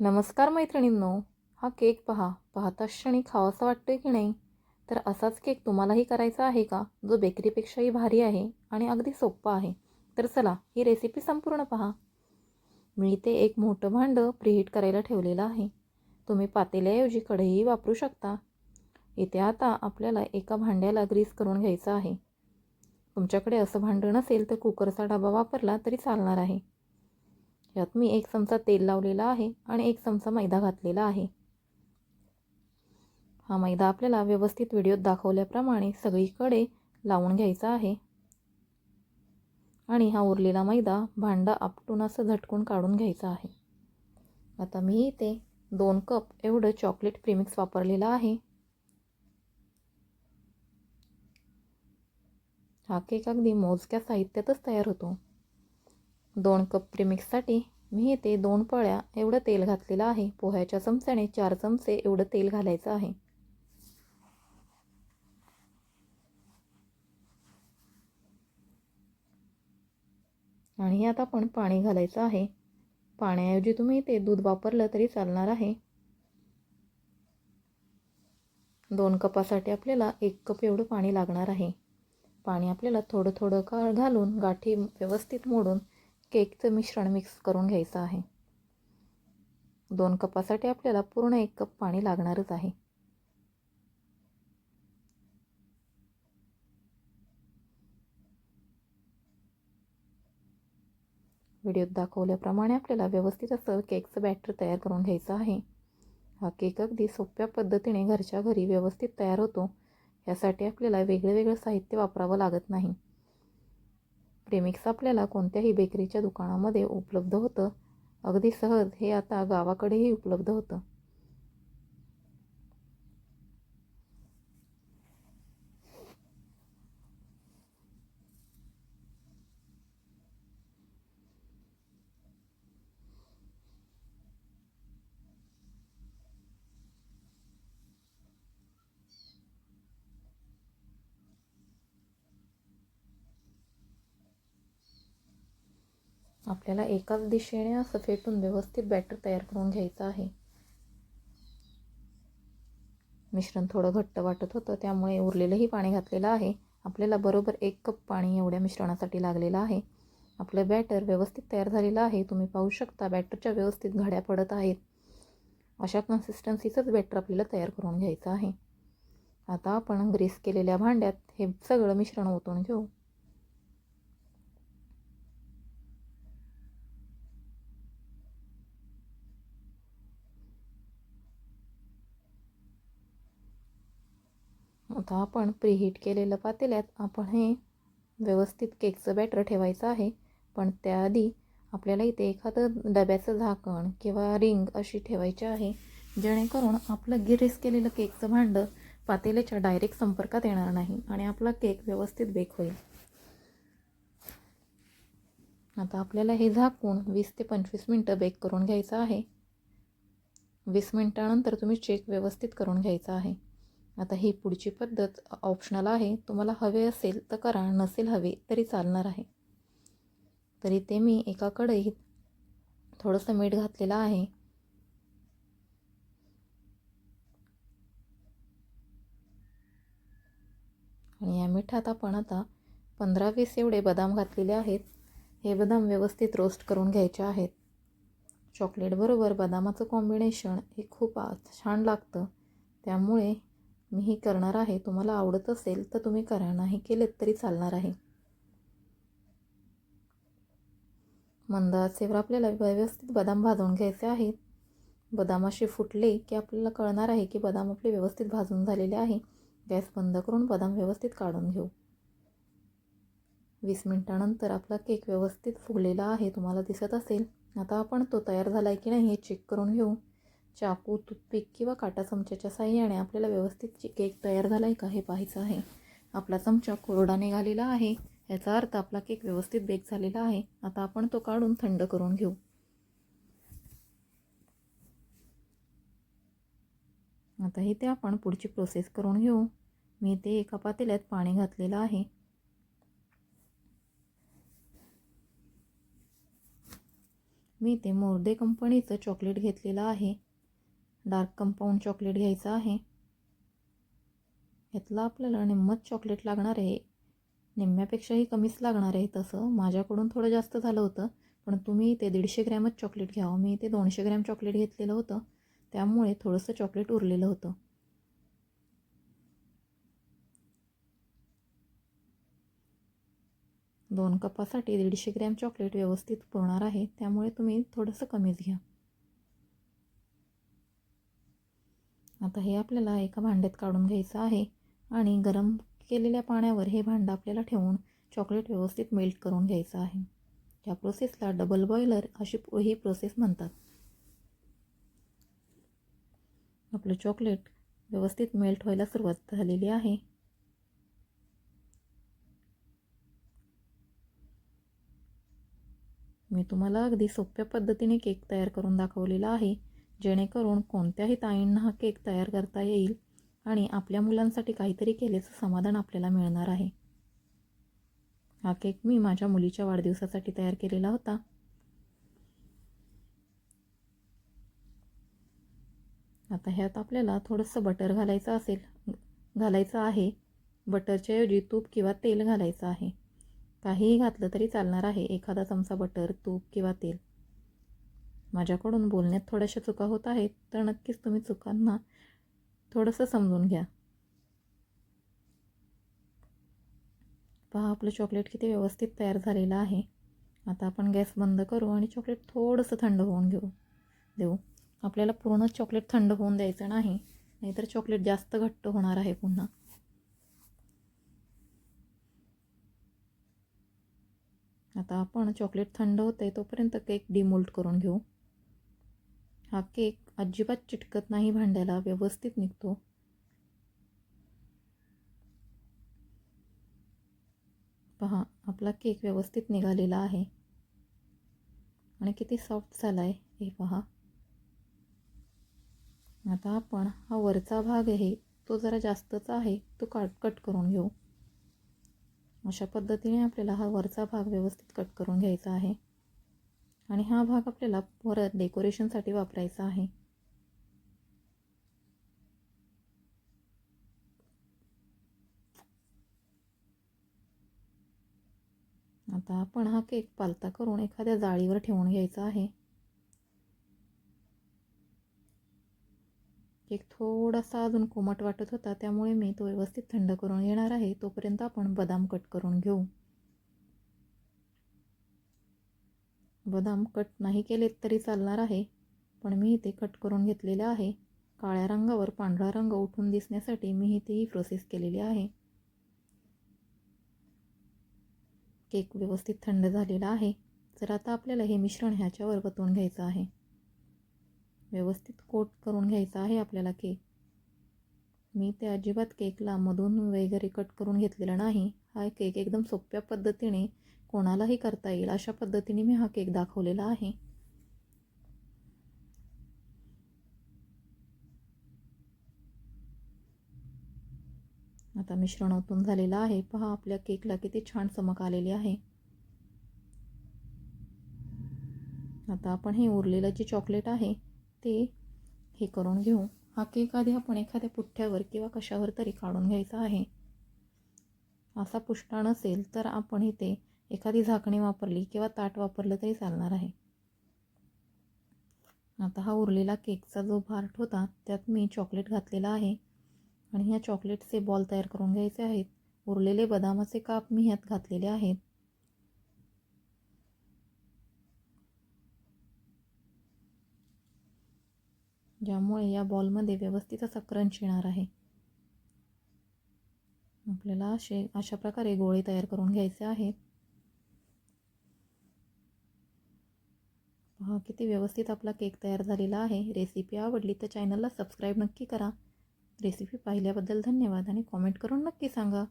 नमस्कार मैत्रिणींनो हा केक पहा. पाहता क्षणी खावासा वाटतोय की नाही? तर असाच केक तुम्हालाही करायचा आहे का? जो बेकरीपेक्षाही भारी आहे आणि अगदी सोप्पा आहे. तर चला ही रेसिपी संपूर्ण पहा. मी इथे एक मोठं भांडं प्रिहीट करायला ठेवलेलं आहे. तुम्ही पातेल्याऐवजी कढईही वापरू शकता. इथे आता आपल्याला एका भांड्याला ग्रीस करून घ्यायचं आहे. तुमच्याकडे असं भांडं नसेल तर कुकरचा डबा वापरला तरी चालणार आहे. यात मी एक चमचा तेल लावलेला आहे आणि एक चमचा मैदा घातलेला आहे. हा मैदा आपल्याला व्यवस्थित व्हिडिओत दाखवल्याप्रमाणे सगळीकडे लावून घ्यायचा आहे. आणि हा उरलेला मैदा भांडा आपटून असं झटकून काढून घ्यायचा आहे. आता मी इथे दोन कप एवढं चॉकलेट प्रीमिक्स वापरलेला आहे. हा केक अगदी मोजक्या साहित्यातच तयार होतो. दोन कप प्रीमिक्ससाठी मी इथे दोन पळ्या एवढं तेल घातलेलं आहे. पोह्याच्या चमच्याने चार चमचे एवढं तेल घालायचं आहे. आणि यात आपण पाणी घालायचं आहे. पाण्याऐवजी तुम्ही ते दूध वापरलं तरी चालणार आहे. दोन कपासाठी आपल्याला एक कप एवढं पाणी लागणार आहे. पाणी आपल्याला थोडं थोडं काळ घालून गाठी व्यवस्थित मोडून केकचं मिश्रण मिक्स करून घ्यायचं आहे. दोन कपासाठी आपल्याला पूर्ण एक कप पाणी लागणारच आहे. व्हिडिओत दाखवल्याप्रमाणे आपल्याला व्यवस्थित असं केकचं बॅटर तयार करून घ्यायचं आहे. हा केक अगदी सोप्या पद्धतीने घरच्या घरी व्यवस्थित तयार होतो. यासाठी आपल्याला वेगळं वेगळं साहित्य वापरावं लागत नाही. प्रेमिक्स आपल्याला कोणत्याही बेकरीच्या दुकानामध्ये उपलब्ध होतं. अगदी सहज हे आता गावाकडेही उपलब्ध होतं. आपल्याला एकाच दिशेने असं फेटून व्यवस्थित बॅटर तयार करून घ्यायचं आहे. मिश्रण थोडं घट्ट वाटत होतं त्यामुळे उरलेलंही पाणी घातलेलं आहे. आपल्याला बरोबर एक कप पाणी एवढ्या मिश्रणासाठी लागलेलं आहे. आपलं बॅटर व्यवस्थित तयार झालेलं आहे. तुम्ही पाहू शकता बॅटरच्या व्यवस्थित घड्या पडत आहेत. अशा कन्सिस्टन्सीचंच बॅटर आपल्याला तयार करून घ्यायचं आहे. आता आपण ग्रीस केलेल्या भांड्यात हे सगळं मिश्रण ओतून घेऊ. आता आपण प्रीहीट केलेलं पातेल्यात आपण हे व्यवस्थित केकचं बॅटर ठेवायचं आहे. पण त्याआधी आपल्याला इथे एखादं डब्याचं झाकण किंवा रिंग अशी ठेवायची आहे. जेणेकरून आपलं गिरीस केलेलं केकचं भांडं पातेल्याच्या डायरेक्ट संपर्कात येणार नाही आणि आपला केक व्यवस्थित बेक होईल. आता आपल्याला हे झाकून वीस ते पंचवीस मिनटं बेक करून घ्यायचं आहे. वीस मिनटानंतर तुम्ही चेक व्यवस्थित करून घ्यायचा आहे. आता ही पुढची पद्धत ऑप्शनल आहे. तुम्हाला हवे असेल तर करा नसेल हवे तरी चालणार आहे. तरी ते मी एका कढईत थोडंसं मीठ घातलेलं आहे. आणि या मिठात आपण आता पंधरा वीस एवढे बदाम घातलेले आहेत. हे बदाम व्यवस्थित रोस्ट करून घ्यायचे आहेत. चॉकलेटबरोबर बदामाचं कॉम्बिनेशन हे खूप छान लागतं. त्यामुळे मी हे करणार आहे तुम्हाला आवडत असेल तर तुम्ही करा नाही केलेत तरी चालणार आहे. मंद आचेवर आपल्याला व्यवस्थित बदाम भाजून घ्यायचे आहेत. बदाम असे फुटले की आपल्याला कळणार आहे की बदाम आपले व्यवस्थित भाजून झालेले आहे. गॅस बंद करून बदाम व्यवस्थित काढून घेऊ. वीस मिनटानंतर आपला केक व्यवस्थित फुगलेला आहे तुम्हाला दिसत असेल. आता आपण तो तयार झाला आहे की नाही हे चेक करून घेऊ. चाकू टूथपिक किंवा काटा चमच्याच्या साह्याने आपल्याला व्यवस्थित केक तयार झाला आहे का हे पाहायचं आहे. आपला चमचा कोरडा निघालेला आहे. याचा अर्थ आपला केक व्यवस्थित बेक झालेला आहे. आता आपण तो काढून थंड करून घेऊ. आता इथे आपण पुढची प्रोसेस करून घेऊ. मी ते एका पातेल्यात पाणी घातलेलं आहे. मी ते मोर्दे कंपनीचं चॉकलेट घेतलेलं आहे. डार्क कंपाऊंड चॉकलेट घ्यायचं आहे. यातला आपल्याला निम्मच चॉकलेट लागणार आहे. निम्म्यापेक्षाही कमीच लागणार आहे तसं. माझ्याकडून थोडं जास्त झालं होतं पण तुम्ही ते दीडशे ग्रॅमच चॉकलेट घ्यावं मी ते दोनशे ग्रॅम चॉकलेट घेतलेलं होतं. त्यामुळे थोडंसं चॉकलेट उरलेलं होतं. दोन कपासाठी दीडशे ग्रॅम चॉकलेट व्यवस्थित पुरणार आहे. त्यामुळे तुम्ही थोडंसं कमीच घ्या. आता हे आपल्याला एका भांड्यात काढून घ्यायचं आहे आणि गरम केलेल्या पाण्यावर हे भांडं आपल्याला ठेवून चॉकलेट व्यवस्थित मेल्ट करून घ्यायचं आहे. या प्रोसेसला डबल बॉयलर अशी ही प्रोसेस म्हणतात. आपलं चॉकलेट व्यवस्थित मेल्ट व्हायला सुरुवात झालेली आहे. मी तुम्हाला अगदी सोप्या पद्धतीने केक तयार करून दाखवलेला आहे. जेणेकरून कोणत्याही ताईंना हा केक तयार करता येईल आणि आपल्या मुलांसाठी काहीतरी केल्याचं समाधान आपल्याला मिळणार आहे. हा केक मी माझ्या मुलीच्या वाढदिवसासाठी तयार केलेला होता. आता ह्यात आपल्याला थोडंसं बटर घालायचं असेल घालायचं आहे. बटरच्या ऐवजी तूप किंवा तेल घालायचं आहे. काहीही घातलं तरी चालणार आहे. एखादा चमचा बटर तूप किंवा तेल. माझ्याकडून बोलण्यात थोड्याशा चुका होत आहेत तर नक्कीच तुम्ही चुकांना थोडंसं समजून घ्या. पहा आपलं चॉकलेट किती व्यवस्थित तयार झालेलं आहे. आता आपण गॅस बंद करू आणि चॉकलेट थोडंसं थंड होऊन घेऊ. देऊ. आपल्याला पूर्ण चॉकलेट थंड होऊन द्यायचं नाही नाहीतर चॉकलेट जास्त घट्ट होणार आहे पुन्हा. आता आपण चॉकलेट थंड होतं आहे तोपर्यंत केक डिमोल्ट करून घेऊ. हा केक अजिबात चिटकत नाही भांड्याला व्यवस्थित निघतो. पहा आपला केक व्यवस्थित निघालेला आहे. आणि किती सॉफ्ट झाला आहे हे पहा. आता आपण हा वरचा भाग आहे तो जरा जास्तच आहे तो काट कट करून घेऊ. अशा पद्धतीने आपल्याला हा वरचा भाग व्यवस्थित कट करून घ्यायचा आहे. आणि हा भाग आपल्याला परत डेकोरेशनसाठी वापरायचा आहे. आता आपण हा केक पालता करून एखाद्या जाळीवर ठेवून घ्यायचा आहे. केक थोडासा अजून कोमट वाटत होता त्यामुळे मी तो व्यवस्थित थंड करून घेणार आहे. तोपर्यंत आपण बदाम कट करून घेऊ. बदाम कट नाही केलेत तरी चालणार आहे पण मी इथे कट करून घेतलेले आहे. काळ्या रंगावर पांढरा रंग उठून दिसण्यासाठी मी इथे ही प्रोसेस केलेली आहे. केक व्यवस्थित थंड झालेला आहे. तर आता आपल्याला हे मिश्रण ह्याच्यावर वतून घ्यायचं आहे. व्यवस्थित कोट करून घ्यायचा आहे आपल्याला केक. मी ते अजिबात केकला मधून वगैरे कट करून घेतलेला नाही. हा केक एकदम सोप्या पद्धतीने कोणालाही करता येईल अशा पद्धतीने मी हा केक दाखवलेला आहे. आता मिश्रण ओतून झालेलं आहे. पहा आपल्या केकला किती छान चमक आलेली आहे. आता आपण हे उरलेलं जे चॉकलेट आहे ते हे करून घेऊ. हा केक आधी आपण एखाद्या पुठ्ठ्यावर किंवा कशावर तरी काढून घ्यायचा आहे. असा पुष्टा नसेल तर आपण इथे एखादी झाकणी वापरली किंवा ताट वापरलं तरी चालणार आहे. आता हा उरलेला केकचा जो भार्ट होता त्यात मी चॉकलेट घातलेला आहे आणि ह्या चॉकलेटचे बॉल तयार करून घ्यायचे आहेत. उरलेले बदामाचे काप मी ह्यात घातलेले आहेत. ज्यामुळे या बॉलमध्ये व्यवस्थित असा क्रंच येणार आहे. आपल्याला असे अशा प्रकारे गोळे तयार करून घ्यायचे आहेत. किती व्यवस्थित आपला केक तयार झालेला आहे. रेसिपी आवडली तर चॅनलला सबस्क्राईब नक्की करा. रेसिपी पाहिल्याबद्दल धन्यवाद आणि कॉमेंट करून नक्की सांगा.